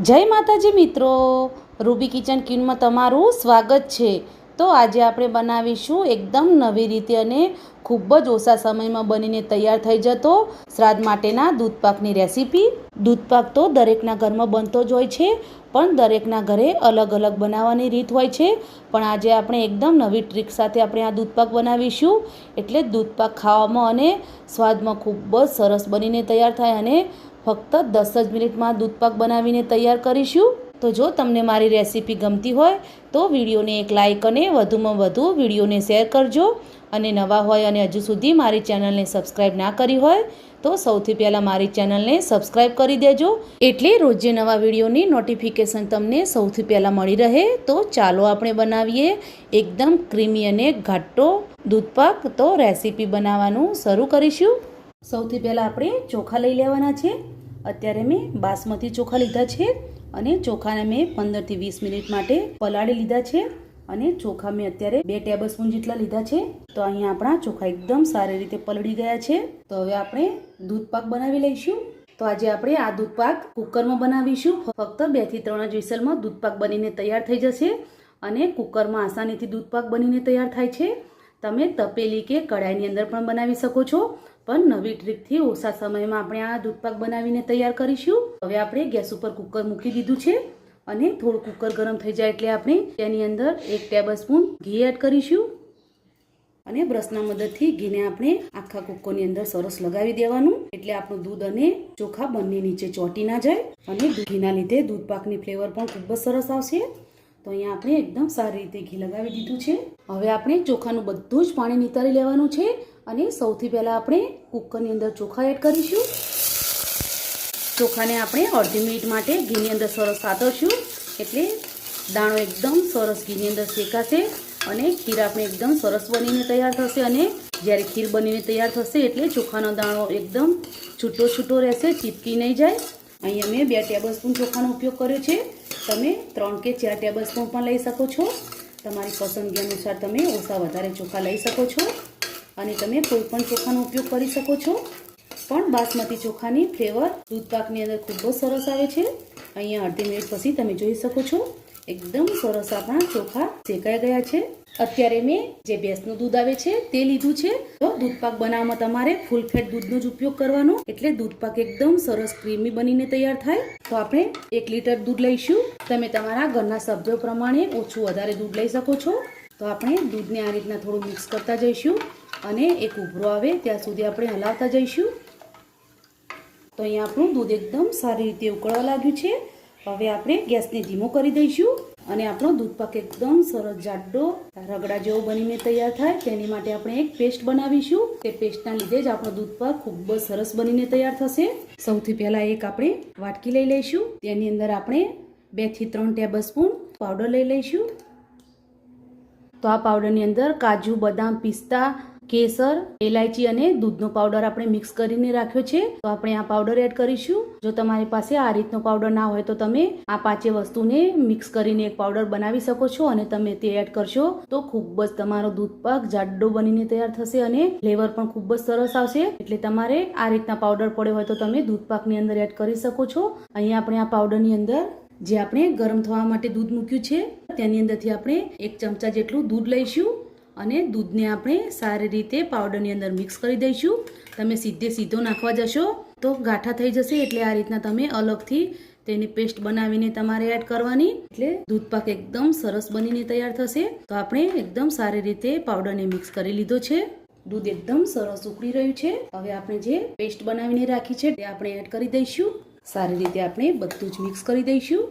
જય માતાજી મિત્રો. રૂબી કિચન કિનમાં તમારું સ્વાગત છે. તો આજે આપણે બનાવીશું એકદમ નવી રીતે અને ખૂબ જ ઓછા સમયમાં બનીને તૈયાર થઈ જતો શ્રાદ્ધ માટેના દૂધપાકની રેસીપી. દૂધપાક તો દરેકના ઘરમાં બનતો જ હોય છે, પણ દરેકના ઘરે અલગ અલગ બનાવવાની રીત હોય છે. પણ આજે આપણે એકદમ નવી ટ્રીક સાથે આપણે આ દૂધપાક બનાવીશું. એટલે દૂધપાક ખાવામાં અને સ્વાદમાં ખૂબ જ સરસ બનીને તૈયાર થાય અને ફક્ત દસ જ મિનિટમાં દૂધપાક બનાવીને તૈયાર કરીશું. તો જો તમને મારી રેસીપી ગમતી હોય, તો વિડીયોને એક લાઇક અને વધુમાં વધુ વિડીયોને શેર કરજો. અને નવા હોય અને હજુ સુધી મારી ચેનલને સબસ્ક્રાઈબ ના કરી હોય, તો સૌથી પહેલાં મારી ચેનલને સબસ્ક્રાઈબ કરી દેજો. એટલે રોજે નવા વિડીયોની નોટિફિકેશન તમને સૌથી પહેલાં મળી રહે. તો ચાલો આપણે બનાવીએ એકદમ ક્રીમી અને ઘાટો દૂધપાક. તો રેસીપી બનાવવાનું શરૂ કરીશું. સૌથી પહેલાં આપણે ચોખા લઈ લેવાના છે. અત્યારે મેં બાસમતી ચોખા લીધા છે અને ચોખાને મેં પંદરથી વીસ મિનિટ માટે પલાળી લીધા છે અને ચોખા મેં અત્યારે બે ટેબલ સ્પૂન જેટલા લીધા છે. તો અહીંયા આપણા ચોખા એકદમ સારી રીતે પલળી ગયા છે. તો હવે આપણે દૂધપાક બનાવી લઈશું. તો આજે આપણે આ દૂધપાક કુકરમાં બનાવીશું. ફક્ત બેથી ત્રણ જ વિસલમાં દૂધપાક બનીને તૈયાર થઈ જશે અને કુકરમાં આસાનીથી દૂધપાક બનીને તૈયાર થાય છે. તમે તપેલી કે કઢાઈની અંદર પણ બનાવી શકો છો. પણ નવી ટ્રીકથી ઓછા સમયમાં આપણે આ દૂધપાક બનાવીને તૈયાર કરીશું. હવે આપણે ગેસ ઉપર કુકર મૂકી દીધું છે અને થોડું કુકર ગરમ થઈ જાય એટલે આપણે તેની અંદર એક ટેબલ સ્પૂન ઘી એડ કરીશું. અને બ્રશના મદદથી ઘીને આપણે આખા કુકરની અંદર સરસ લગાવી દેવાનું. એટલે આપણું દૂધ અને ચોખા બંને નીચે ચોંટી ના જાય અને ઘીના લીધે દૂધ પાકની ફ્લેવર પણ ખૂબ જ સરસ આવશે. તો અહીંયા આપણે એકદમ સારી રીતે ઘી લગાવી દીધું છે. હવે આપણે ચોખાનું બધું જ પાણી નિતારી લેવાનું છે. અને સૌથી પહેલાં આપણે કુકરની અંદર ચોખા એડ કરીશું. ચોખાને આપણે અડધી મિનિટ માટે ઘીની અંદર સરસ સાતરશું. એટલે દાણો એકદમ સરસ ઘીની અંદર શેકાશે અને ખીર આપણે એકદમ સરસ બનીને તૈયાર થશે અને જ્યારે ખીર બનીને તૈયાર થશે એટલે ચોખાનો દાણો એકદમ છૂટો છૂટો રહેશે, ચીપકી નહીં જાય. અહીંયા મેં બે ટેબલ સ્પૂન ચોખાનો ઉપયોગ કર્યો છે. તમે ત્રણ કે ચાર ટેબલ સ્પૂન પણ લઈ શકો છો. તમારી પસંદગી અનુસાર તમે ઓછા વધારે ચોખા લઈ શકો છો. અને તમે કોઈ પણ ચોખાનો ઉપયોગ કરી શકો છો. પણ બાસમતી ચોખાની ફ્લેવર દૂધપાકની અંદર ખૂબ જ સરસ આવે છે. અહીંયા અડધી મિનિટ પછી તમે જોઈ શકો છો, એકદમ સરસ આપણા ચોખા શેકાઈ ગયા છે. અત્યારે મેં જે ભેંસનું દૂધ આવે છે તે લીધું છે. તો દૂધપાક બનાવવામાં તમારે ફૂલ ફેટ દૂધનો જ ઉપયોગ કરવાનો. એટલે દૂધપાક એકદમ સરસ ક્રીમી બનીને તૈયાર થાય. તો આપણે એક લીટર દૂધ લઈશું. તમે તમારા ઘરના સભ્યો પ્રમાણે ઓછું વધારે દૂધ લઈ શકો છો. તો આપણે દૂધને આ રીતના થોડું મિક્સ કરતા જઈશું અને એક ઉભરો આવે ત્યાં સુધી આપણે હલાવતા જઈશું. તો અહીંયા આપણું દૂધ એકદમ સારી રીતે ઉકળવા લાગ્યું છે. હવે આપણે ગેસને ધીમો કરી દઈશું અને આપણો દૂધપાક એકદમ સરસ જાડો રગડા જેવો બનીને તૈયાર થાય. તેની માટે આપણે એક પેસ્ટ બનાવીશું. તે પેસ્ટના લીધે જ આપણો દૂધપાક ખૂબ જ સરસ બનીને તૈયાર થશે. સૌથી પહેલાં એક આપણે વાટકી લઈ લઈશું. તેની અંદર આપણે બેથી ત્રણ ટેબલ સ્પૂન પાવડર લઈ લઈશું. તો આ પાવડરની અંદર કાજુ, બદામ, પિસ્તા, કેસર, એલાયચી અને દૂધનો પાવડર આપણે મિક્સ કરીને રાખ્યો છે. તો આપણે આ પાવડર એડ કરીશું. જો તમારી પાસે આ રીતનો પાવડર ના હોય તો તમે આ પાંચે વસ્તુને મિક્સ કરીને એક પાવડર બનાવી શકો છો અને તમે તે એડ કરશો તો ખૂબ જ તમારો દૂધ પાક જાડો બનીને તૈયાર થશે અને ફ્લેવર પણ ખૂબ જ સરસ આવશે. એટલે તમારે આ રીતના પાવડર પડ્યો હોય તો તમે દૂધ પાકની અંદર એડ કરી શકો છો. અહીંયા આપણે આ પાવડરની અંદર જે આપણે ગરમ થવા માટે દૂધ મૂક્યું છે, તેની અંદરથી આપણે એક ચમચા જેટલું દૂધ લઈશું અને દૂધને આપણે સારી રીતે પાવડરની અંદર મિક્સ કરી દઈશું. તમે સીધે સીધો નાખવા જશો તો ગાંઠા થઈ જશે એટલે આ રીતના તમે અલગથી તેની પેસ્ટ બનાવીને તમારે એડ કરવાની. એટલે દૂધપાક એકદમ સરસ બનીને તૈયાર થશે. તો આપણે એકદમ સારી રીતે પાવડરને મિક્સ કરી લીધો છે. દૂધ એકદમ સરસ ઉકળી રહ્યું છે. હવે આપણે જે પેસ્ટ બનાવીને રાખી છે, તે આપણે એડ કરી દઈશું. સારી રીતે આપણે બધું જ મિક્સ કરી દઈશું.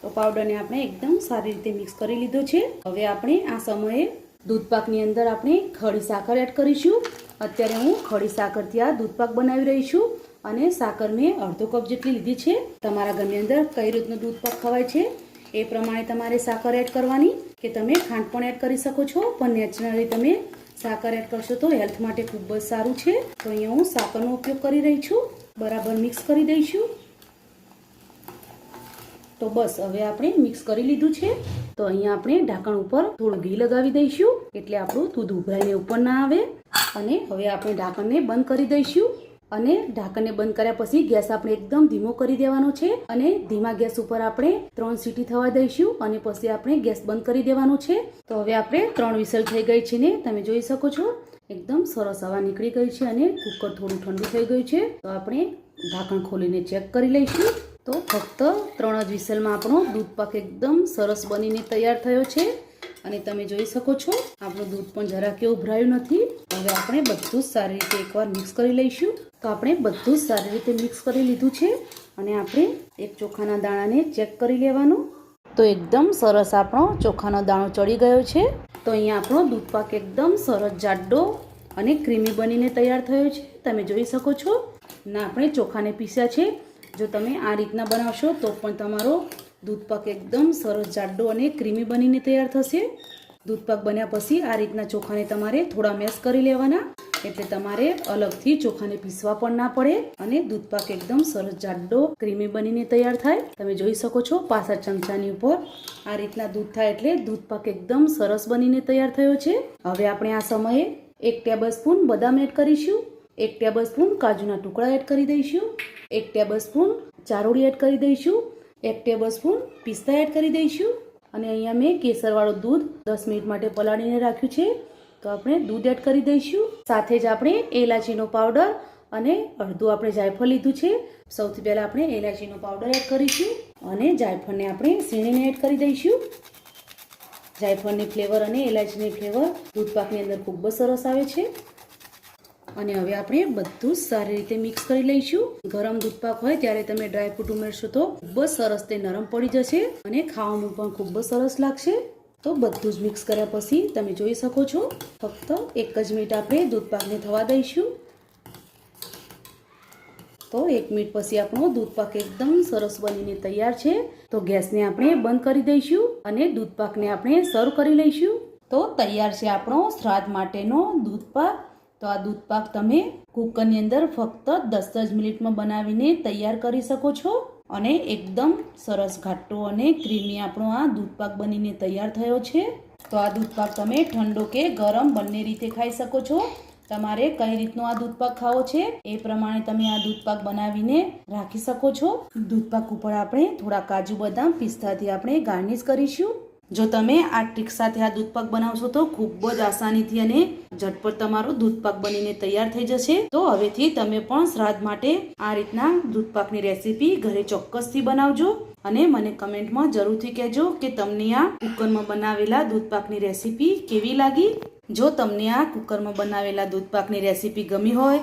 તો પાવડરને આપણે એકદમ સારી રીતે મિક્સ કરી લીધો છે. હવે આપણે આ સમયે દૂધપાકની અંદર આપણે ખડી સાકર એડ કરીશું. અત્યારે હું ખડી સાકરથી આ દૂધપાક બનાવી રહી છું અને સાકર મેં અડધો કપ જેટલી લીધી છે. તમારા ઘરની અંદર કઈ રીતનું દૂધપાક ખવાય છે એ પ્રમાણે તમારે સાકર એડ કરવાની કે તમે ખાંડ પણ એડ કરી શકો છો, પણ નેચરલી તમે સાકર એડ કરશો તો હેલ્થ માટે ખૂબ જ સારું છે. તો અહીંયા હું સાકરનો ઉપયોગ કરી રહી છું. બરાબર મિક્સ કરી દઈશું. તો બસ, હવે આપણે મિક્સ કરી લીધું છે. તો અહીંયા આપણે ઢાંકણ ઉપર થોડું ઘી લગાવી દઈશું. એટલે આપણું દૂધ ઉભરાઈને ઉપર ના આવે. અને હવે આપણે ઢાંકણને બંધ કરી દઈશું. અને ઢાંકણને બંધ કર્યા પછી ગેસ આપણે એકદમ ધીમો કરી દેવાનો છે અને ધીમા ગેસ ઉપર આપણે ત્રણ સીટી થવા દઈશું અને પછી આપણે ગેસ બંધ કરી દેવાનો છે. તો હવે આપણે ત્રણ વિસલ થઈ ગઈ છે ને, તમે જોઈ શકો છો, એકદમ સરસ હવા નીકળી ગઈ છે અને કુકર થોડું ઠંડુ થઈ ગયું છે. તો આપણે ઢાંકણ ખોલીને ચેક કરી લઈશું. તો ફક્ત ત્રણ જ વિસલમાં આપણો દૂધ પાક એકદમ સરસ બનીને તૈયાર થયો છે. અને તમે જોઈ શકો છો, આપણું દૂધ પણ જરા કે ઉભરાયું નથી. હવે આપણે બધું જ સારી રીતે એકવાર મિક્સ કરી લઈશું. તો આપણે બધું સારી રીતે મિક્સ કરી લીધું છે અને આપણે એક ચોખાના દાણાને ચેક કરી લેવાનું. તો એકદમ સરસ આપણો ચોખાનો દાણો ચડી ગયો છે. તો અહીંયા આપણો દૂધ પાક એકદમ સરસ જાડો અને ક્રીમી બનીને તૈયાર થયો છે. તમે જોઈ શકો છો. ના, આપણે ચોખાને પીસ્યા છે. જો તમે આ રીતના બનાવશો તો પણ તમારો દૂધ પાક એકદમ સરસ જાડો અને ક્રીમી બનીને તૈયાર થશે. દૂધ પાક બન્યા પછી આ રીતના ચોખાને તમારે થોડા મેશ કરી લેવાના. એટલે તમારે અલગથી ચોખાને પીસવા પણ ના પડે અને દૂધ પાક એકદમ સરસ જાડો, ક્રીમી બનીને તૈયાર થાય. તમે જોઈ શકો છો પાસા ચમચાની ઉપર આ રીતના દૂધ થાય એટલે દૂધ પાક એકદમ સરસ બનીને તૈયાર થયો છે. હવે આપણે આ સમયે એક ટેબલ સ્પૂન બદામ એડ કરીશું. એક ટેબલ સ્પૂન કાજુના ટુકડા એડ કરી દઈશું. એક ટેબલ સ્પૂન ચારોળી એડ કરી દઈશું. એક ટેબલ સ્પૂન પિસ્તા એડ કરી દઈશું. અને અહીંયા મેં કેસરવાળું દૂધ દસ મિનિટ માટે પલાળીને રાખ્યું છે. તો આપણે દૂધ એડ કરી દઈશું. સાથે જ આપણે એલાચીનો પાવડર અને અડધું આપણે જાયફળ લીધું છે. સૌથી પહેલાં આપણે એલાચીનો પાવડર એડ કરીશું અને જાયફળને આપણે સીણીને એડ કરી દઈશું. જાયફળની ફ્લેવર અને એલાચીની ફ્લેવર દૂધ પાકની અંદર ખૂબ જ સરસ આવે છે. અને હવે આપણે બધું સારી રીતે મિક્સ કરી લઈશું. ગરમ દૂધપાક હોય ત્યારે તમે ડ્રાયફ્રૂટ ઉમેરશો તો ખૂબ જ સરસ તે નરમ પડી જશે અને ખાવામાં પણ ખૂબ જ સરસ લાગશે. તો બધું જ મિક્સ કર્યા પછી તમે જોઈ શકો છો. ફક્ત એક જ મિનિટ આપણે દૂધપાકને થવા દઈશું. તો એક મિનિટ પછી આપણો દૂધપાક એકદમ સરસ બનીને તૈયાર છે. તો ગેસને આપણે બંધ કરી દઈશું અને દૂધપાકને આપણે સર્વ કરી લઈશું. તો તૈયાર છે આપણો શ્રાદ્ધ માટેનો દૂધપાક. તો આ દૂધપાક તમે કુકરની અંદર ફક્ત દસ જ મિનિટમાં બનાવીને તૈયાર કરી શકો છો. અને એકદમ સરસ ઘાટો અને ક્રીમી આપણો આ દૂધપાક બનીને તૈયાર થયો છે. તો આ દૂધપાક તમે ઠંડો કે ગરમ બંને રીતે ખાઈ શકો છો. તમારે કઈ રીતનો આ દૂધપાક ખાવો છે એ પ્રમાણે તમે આ દૂધપાક બનાવીને રાખી શકો છો. દૂધપાક ઉપર આપણે થોડા કાજુ બદામ પિસ્તાથી આપણે ગાર્નિશ કરીશું. જો તમે આ ટ્રીક સાથે આ દૂધપાક બનાવશો તો ખૂબ જ આસાનીથી અને ઝટપટ તમારું દૂધપાક બનીને તૈયાર થઈ જશે. તો હવેથી તમે પણ શ્રાદ્ધ માટે આ રીતના દૂધપાકની રેસીપી ઘરે ચોક્કસથી બનાવજો અને મને કમેન્ટમાં જરૂરથી કહેજો કે તમને આ કુકરમાં બનાવેલા દૂધપાકની રેસીપી કેવી લાગી? જો તમને આ કુકરમાં બનાવેલા દૂધપાકની રેસીપી ગમી હોય